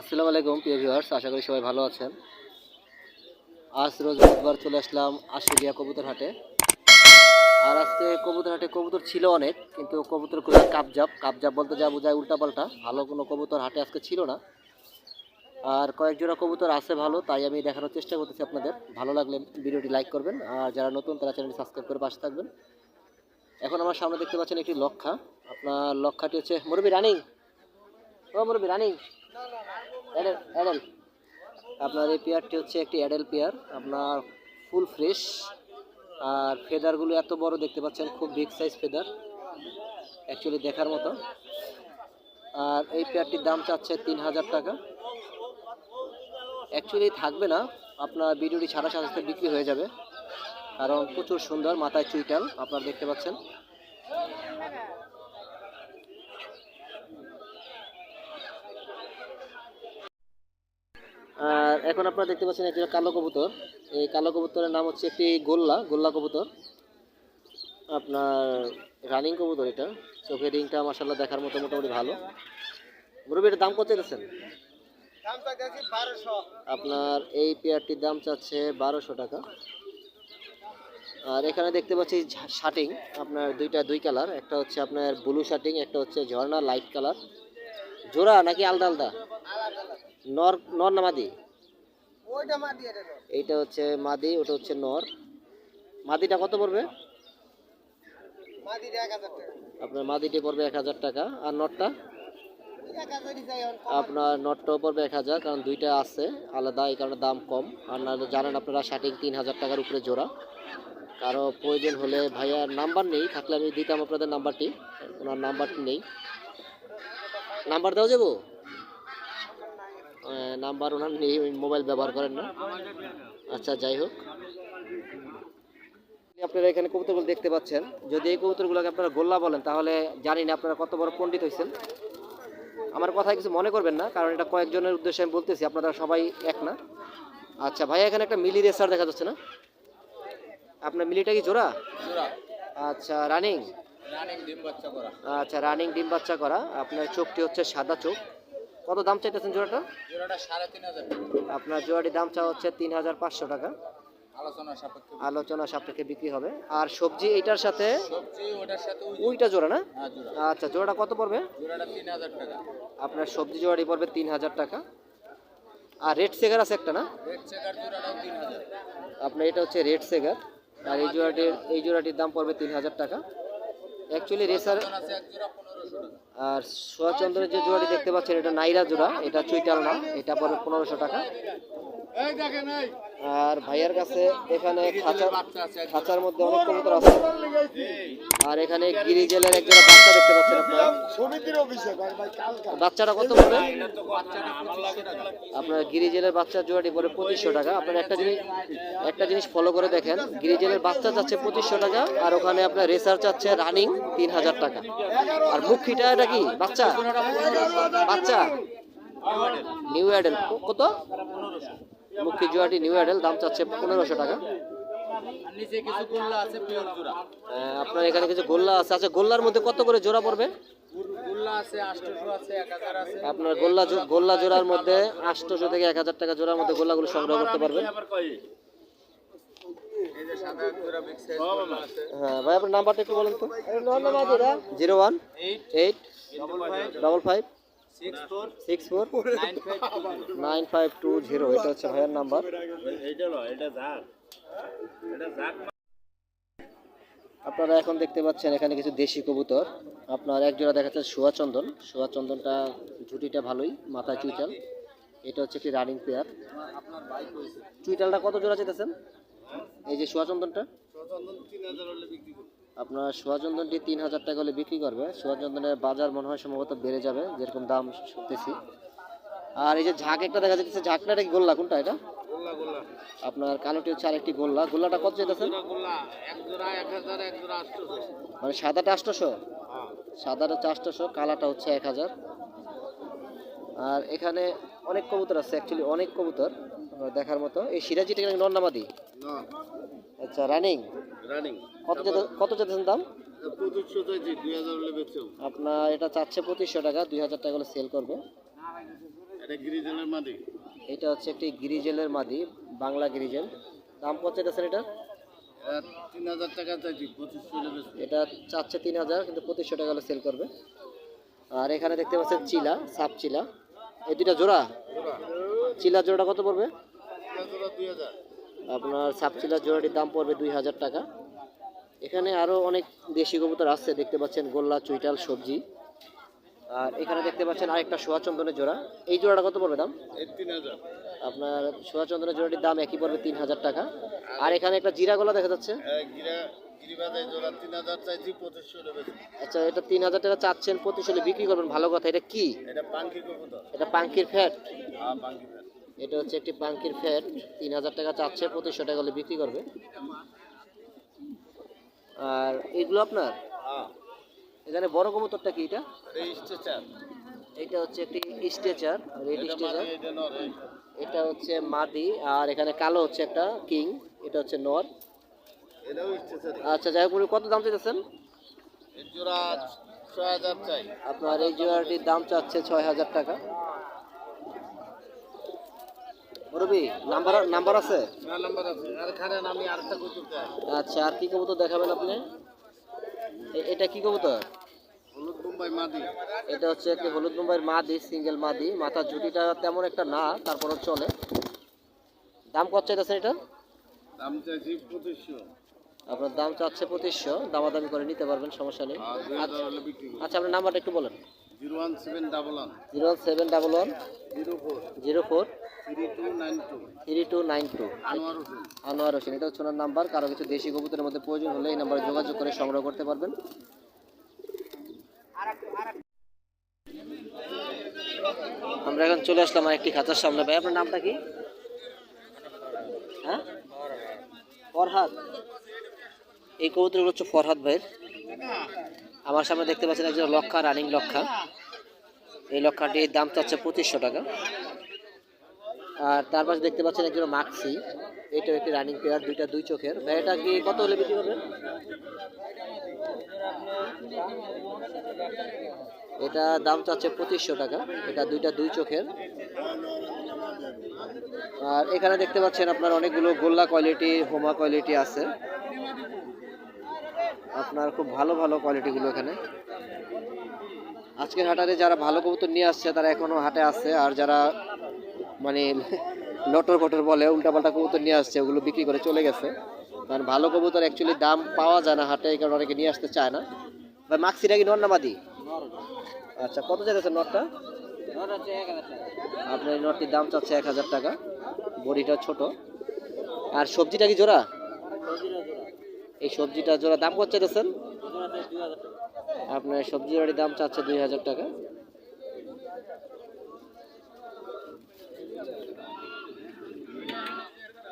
আসসালামু আলাইকুম, প্রিয় ভিউয়ার্স আশা করি সবাই ভালো আছেন। আজ রোজ বুধবার চলে আসলাম আশুলিয়া কবুতর হাটে আর আজকে কবুতর হাটে কবুতর ছিল অনেক, কিন্তু কবুতরগুলো কাপজাপ। কাপজাপ বলতে যা বোঝায় উল্টাপাল্টা, ভালো কোনো কবুতর হাটে আজকে ছিল না। আর কয়েক কবুতর আছে ভালো, তাই আমি দেখানোর চেষ্টা করতেছি আপনাদের। ভালো লাগলে ভিডিওটি লাইক করবেন, আর যারা নতুন তারা চ্যানেলটি সাবস্ক্রাইব করে পাশে থাকবেন। এখন আমার সামনে দেখতে পাচ্ছেন একটি লক্ষা। আপনার লক্ষাটি হচ্ছে মুরবি রানিং। ও মুরবি রানিং। অ্যাডেল আপনার এই পেয়ারটি হচ্ছে একটি অ্যাডেল পেয়ার আপনার ফুল ফ্রেশ আর ফেদারগুলো এত বড় দেখতে পাচ্ছেন, খুব বিগ সাইজ ফেদার অ্যাকচুয়ালি দেখার মতো। আর এই পেয়ারটির দাম চাচ্ছে তিন হাজার টাকা। অ্যাকচুয়ালি থাকবে না। আপনার ভিডিওটি সাথে সাথে বিক্রি হয়ে যাবে। কারণ প্রচুর সুন্দর, মাথায় চুইটাল, আপনারা দেখতে পাচ্ছেন। আর এখন আপনারা দেখতে পাচ্ছেন একটি কালো কবুতর। এই কালো কবুতরের নাম হচ্ছে একটি গোল্লা গোল্লা কবুতর। আপনার রানিং কবুতর এটা। চোখের রিংটা মাসাল্লাহ দেখার মতো মোটামুটি ভালো। মুরব্বী এটার দাম কত চাইতেছেন? আপনার এই পেয়ারটির দাম চাচ্ছে বারোশো টাকা। আর এখানে দেখতে পাচ্ছি শার্টিং আপনার দুইটা দুই কালার। একটা হচ্ছে আপনার ব্লু শার্টিং একটা হচ্ছে ঝর্ণা লাইট কালার। জোড়া নাকি আলাদা আলাদা। নর নর না মাদি? এইটা হচ্ছে মাদি ওটা হচ্ছে নর। মাদিটা কত পড়বে? আপনার মাদিটি পড়বে এক হাজার টাকা। আর নটটা? আপনার নটটাও পড়বে এক হাজার কারণ দুইটা আছে আলাদা এই কারণে দাম কম। আর না জানেন আপনারা শার্টিং তিন হাজার টাকার উপরে জোড়া। কারও প্রয়োজন হলে ভাইয়ার নাম্বার নেই থাকলে আমি দিতাম আপনাদের নাম্বারটি। ওনার নাম্বারটি নেই। নাম্বার দেওয়া যাব? নাম্বার ওনার মোবাইল ব্যবহার করেন না। আচ্ছা যাই হোক। আপনারা এখানে কবুতরগুলো দেখতে পাচ্ছেন। যদি এই কবুতরগুলোকে আপনারা গোল্লা বলেন তাহলে জানি না আপনারা কত বড় পণ্ডিত হয়েছেন। আমার কথায় কিছু মনে করবেন না কারণ এটা কয়েকজনের উদ্দেশ্যে আমি বলতেছি আপনারা সবাই এক না। আচ্ছা ভাই এখানে একটা মিলি রেসার দেখা যাচ্ছে না? আপনার মিলিটা কি জোড়া? আচ্ছা রানিং? আচ্ছা রানিং ডিম বাচ্চা করা। আপনার চোখটি হচ্ছে সাদা চোখ। কত দাম চাইতেছেন জোড়াটা? আপনার জোড়াটির দাম চা হচ্ছে তিন হাজার পাঁচশো টাকা। আলোচনা সাপেক্ষে বিক্রি। হবে। আর সবজি এইটার সাথে? সবজি ওটার সাথে ওইটা জোড়া না? আচ্ছা জোড়াটা কত পড়বে? জোড়াটা 3000 টাকা। আপনার সবজি জোড়াটি পড়বে তিন হাজার টাকা। আর রেড সেগার আছে একটা না? আপনার এটা হচ্ছে রেড সেগার। আর এই জোড়াটির এই জোড়াটির দাম পড়বে তিন হাজার টাকা। অ্যাকচুয়ালি রেসার আর সোয়াচন্দ্রের যে জোড়াটি দেখতে পাচ্ছেন এটা নাইরা জোড়া এটা চৈতাল না এটা পরে পনেরোশো টাকা। আর ভাইয়ার কাছে এখানে খাঁচার খাঁচার মধ্যে অনেক কবুতর আছে। আর এখানে গিরি জেলের এক জোড়া বাচ্চা দেখতে পাচ্ছেন আপনারা। বাচ্চাটা কত পড়বে? আপনার গিরি জেলের বাচ্চার জোড়াটি পড়ে পঁচিশশো টাকা। আপনার একটা জিনিস একটা জিনিস ফলো করে দেখেন। গিরি জেলের বাচ্চা চাচ্ছে পঁচিশশো টাকা আর ওখানে আপনার রেসার চাচ্ছে রানিং তিন হাজার টাকা। আর মুখিটা এটা কি? বাচ্চা? বাচ্চা। নিউ অ্যাডেল। কত? মুখী জোয়াটি নিউ অ্যাডেল দাম চাচ্ছে পনেরোশো টাকা। আপনার এখানে কিছু গোল্লা আছে। আচ্ছা গোল্লার মধ্যে কত করে জোড়া পড়বে? আপনার গোল্লা জো- গোল্লা জোড়ার মধ্যে আটশোশো থেকে এক হাজার টাকা জোড়ার মধ্যে গোল্লাগুলো সংগ্রহ করতে পারবেন। হ্যাঁ ভাই আপনার নাম্বারটা একটু বলেন তো। Zero one eight double five six four nine five two zero এটা হচ্ছে ভাইয়ের নাম্বার আপনারা এখন দেখতে পাচ্ছেন এখানে কিছু দেশি কবুতর। আপনার এক জোড়া দেখাচ্ছে সোয়া চন্দন। সোয়া চন্দনটা ঝুটিটা ভালোই মাথায় চুইটাল এটা হচ্ছে একটি রানিং পেয়ার চুইটালটা কত জোড়া চেতেছেন এই যে সোয়া চন্দনটা। আপনার সোয়া চন্দনটি তিন হাজার টাকা হলে বিক্রি করবে। সোয়া চন্দনের বাজার মনে হয় সম্ভবত বেড়ে যাবে যেরকম দাম শুনতেছি। আর এই যে ঝাঁক একটা দেখা যাচ্ছে ঝাঁকটা কি গোল্লা? কোনটা এটা? আপনার কালোটি হচ্ছে আরেকটি গোল্লা। গোল্লাটা কত চেতেছেন মানে সাদাটা আটশোশো? সাদাটা হচ্ছে আটশোশো কালাটা হচ্ছে এক হাজার। আর এখানে অনেক কবুতর আছে অ্যাকচুয়ালি অনেক কবুতর দেখার মতো। এই সিরাজিটা নন্নামাদি আচ্ছা রানিং রানিং কত কত যেতেছেন দাম? পঁচিশশো চাইছি দুই হাজার হলে বেচেও আপনার এটা চাচ্ছে পঁচিশশো টাকা দুই হাজার টাকা হলে সেল করবে। এটা গিরিজলের মাদি। এটা হচ্ছে একটি গিরিজেলের মাদি বাংলা গিরিজেল দাম কত চাইতেছেন এটা? তিন হাজার টাকা চাইছি পঁচিশশো এটা চাচ্ছে তিন হাজার কিন্তু পঁচিশশো টাকা হলে সেল করবে। আর এখানে দেখতে পাচ্ছেন চিলা সাপ চিলা। এই দুইটা জোড়া? চিলা জোড়াটা কত পড়বে? দুই হাজার। আপনার সাপ চিলা জোড়াটির দাম পড়বে দুই হাজার টাকা। এখানে আরও অনেক দেশি কবুতর আছে দেখতে পাচ্ছেন গোল্লা চুইটাল সবজি। আর এখানে দেখতে পাচ্ছেন আরেকটা সোয়া চন্দনের জোড়া। এই জোড়াটা কত পড়বে দাম? আপনার সোয়া চন্দনের জোড়াটির দাম একই পড়বে তিন হাজার টাকা। আর এখানে একটা জিরা গলা দেখা যাচ্ছে। আচ্ছা এটা তিন হাজার টাকা চাচ্ছেন হলে বিক্রি করবেন ভালো কথা। এটা কি? এটা পাঙ্কির ফ্যাট। হ্যাঁ এটা হচ্ছে একটি পাঙ্কির ফ্যাট তিন হাজার টাকা চাচ্ছে পঁচিশশো টাকা হলে বিক্রি করবে। আর এগুলো আপনার? হ্যাঁ। এখানে বড় কবুতরটা কি এটা? এটা হচ্ছে একটি স্টেচার রেড স্টেচার এটা হচ্ছে মাদি আর এখানে কালো হচ্ছে একটা কিং এটা হচ্ছে নর। আচ্ছা যাই হোক কত দাম চাইতেছেন? আপনার এই জোড়াটির দাম চাচ্ছে ছয় হাজার টাকা। রবি নাম্বার নাম্বার আছে? নাম্বার আছে। আর খানেন আমি আরেকটা কবুতর চাই আচ্ছা আর কি কবুতর দেখাবেন আপনি? এটা কি কবুতর? হলুদ মুম্বাই মাদি। এটা হচ্ছে একটি হলুদ মুম্বাইয়ের মাদি সিঙ্গেল মাদি। মাথার জুটিটা তেমন একটা না তারপরও চলে। দাম কত চাইতেছেন এটা? দাম চাইছি পঁচিশশো। আপনার দাম চাচ্ছে পঁচিশশো দামাদামি করে নিতে পারবেন সমস্যা নেই। করি আচ্ছা আপনার নাম্বারটা একটু বলেন। Zero one seven double one. Zero seven double one. Zero four. Zero four. Three two nine two. Anwar Hossain. এটা হচ্ছে ওনার নাম্বার। কারও কিছু দেশি কবুতরের মধ্যে প্রয়োজন হলে এই নাম্বারে যোগাযোগ করে সংগ্রহ করতে পারবেন। আমরা এখন চলে আসলাম আরেকটি খাঁচার সামনে। ভাই আপনার নামটা কি? হ্যাঁ? ফরহাদ। এই কবুতরগুলো হচ্ছে ফরহাদ ভাইয়ের। আমার সামনে দেখতে পাচ্ছেন একজন লক্ষা রানিং লক্ষা। এই লক্ষাটির দাম চাচ্ছে পঁচিশশো টাকা। আর তার পাশে দেখতে পাচ্ছেন একজন মাক্সি। এটা একটি রানিং পেয়ার, দুইটা দুই চোখের। এটা কি কত হলে বিক্রি করবেন? এটা দাম চাচ্ছে পঁচিশশো টাকা। এটা দুইটা দুই চোখের। আর এখানে দেখতে পাচ্ছেন আপনার অনেকগুলো গোল্লা কোয়ালিটি হোমা কোয়ালিটি আছে। আপনার খুব ভালো ভালো কোয়ালিটিগুলো এখানে। আজকের হাটারে যারা ভালো কবুতর নিয়ে আসছে, তারা এখনও হাটে আছে। আর যারা মানে লটর ফটর বলে, উল্টাপাল্টা কবুতর নিয়ে আসছে, ওগুলো বিক্রি করে চলে গেছে। কারণ ভালো কবুতর অ্যাকচুয়ালি দাম পাওয়া যায় না হাটে, এই কারণে অনেকে নিয়ে আসতে চায় না। ভাই মাক্সিটা কি নর আচ্ছা কত যাচ্ছে নটটা আপনার এই নটটির দাম চাচ্ছে এক হাজার টাকা, বড়িটা ছোট। আর সবজিটা কি জোড়া? এই সবজিটা জোড়া দাম কত চাইতেছেন? আপনার সবজি জোড়াটির দাম চাচ্ছে দুই হাজার টাকা।